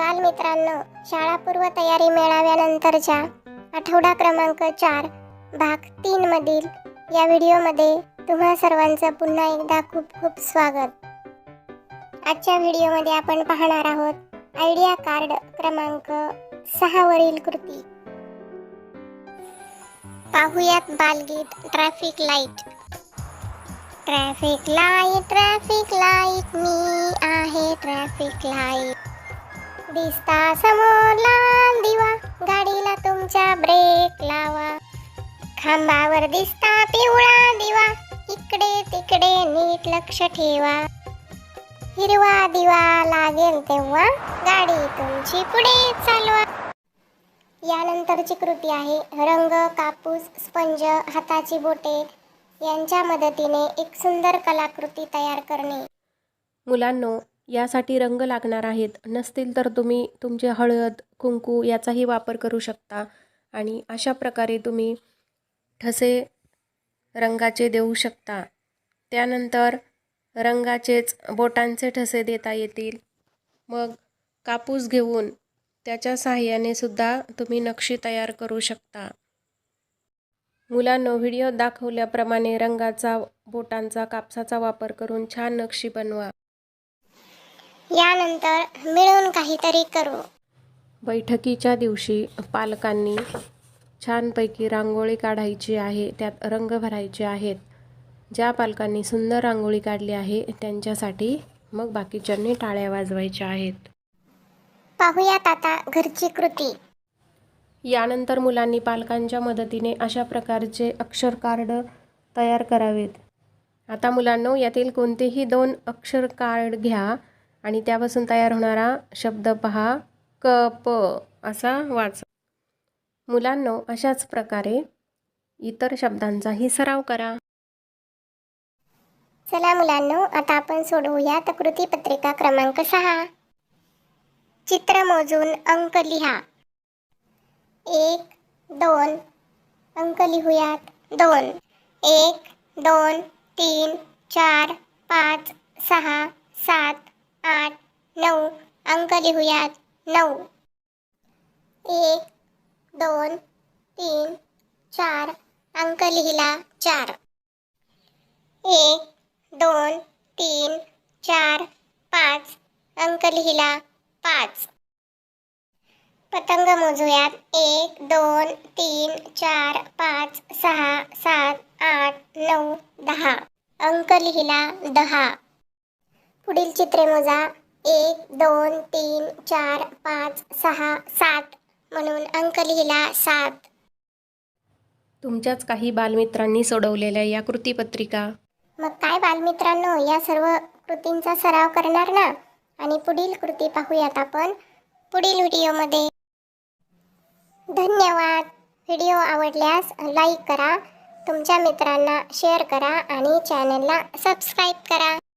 बालमित्रांनो शाळापूर्व तयारी मेळाव्यानंतरच्या आठवडा क्रमांक चार भाग तीन मधील या व्हिडिओमध्ये तुम्हा सर्वांचं पुन्हा एकदा खूप खूप स्वागत. आजच्या व्हिडिओमध्ये आपण पाहणार आहोत आयडिया कार्ड क्रमांक सहावरील कृती. पाहुयात बालगीत traffic light. Traffic light traffic light मी आहे ट्रॅफिक लाइट. दिसता समोर लाल दिवा गाडीला तुमच्या ब्रेक लावा. खांबावर दिसता पिवळा दिवा इकडे तिकडे नीट लक्ष ठेवा. हिरवा दिवा लागेल तेव्हा गाडी तुमची पुढे चालवा. यानंतरची कृती आहे रंग कापूस स्पंज हाताची बोटे यांच्या मदतीने एक सुंदर कलाकृती तयार करणे. मुलांनो यासाठी रंग लागणार आहेत. नसतील तर तुम्ही तुमचे हळद कुंकू याचाही वापर करू शकता आणि अशा प्रकारे तुम्ही ठसे रंगाचे देऊ शकता. त्यानंतर रंगाचेच बोटांचे ठसे देता येतील. मग कापूस घेऊन त्याच्या साहाय्याने सुद्धा तुम्ही नक्षी तयार करू शकता. मुलांनो व्हिडिओ दाखवल्याप्रमाणे रंगाचा बोटांचा कापसाचा वापर करून छान नक्षी बनवा. यानंतर मिळून काहीतरी करू. बैठकीच्या दिवशी पालकांनी छानपैकी रांगोळी काढायची आहे त्यात रंग भरायचे आहेत. ज्या पालकांनी सुंदर रांगोळी काढली आहे त्यांच्यासाठी मग बाकीच्यांनी टाळ्या वाजवायच्या आहेत. पाहुयात आता घरची कृती. यानंतर मुलांनी पालकांच्या मदतीने अशा प्रकारचे अक्षर कार्ड तयार करावेत. आता मुलांनो यातील कोणतेही दोन अक्षर कार्ड घ्या. आणि त्यापासून तयार होणारा शब्द पहा क प असा वाचा. मुलांनो अशाच प्रकारे इतर शब्दांचाही सराव करा. चला मुलांनो आता आपण सोडवूयात कृती पत्रिका क्रमांक सहा. चित्र मोजून अंक लिहा. एक दोन अंक लिहूयात. दोन एक दोन तीन चार पाच सहा सात अंक लिहूयात नऊ. एक दोन तीन चार. अंक लिहिला चार. एक दोन तीन चार पाच. अंक लिहिला पाच. पतंग मोजूयात. एक दोन तीन चार पाच सहा सात आठ नऊ दहा. अंक लिहिला दहा. पुढील चित्रे मोजा. एक दोन तीन चार पाच सहा सात म्हणून अंक लिहिला सात. तुमच्याच काही बालमित्रांनी सोडवलेल्या या कृतीपत्रिका? मग काय बालमित्रांनो या सर्व कृतींचा सराव करणार ना? आणि पुढील कृती पाहूयात आपण पुढील व्हिडिओमध्ये. धन्यवाद. व्हिडिओ आवडल्यास लाईक करा तुमच्या मित्रांना शेअर करा आणि चॅनलला सबस्क्राईब करा.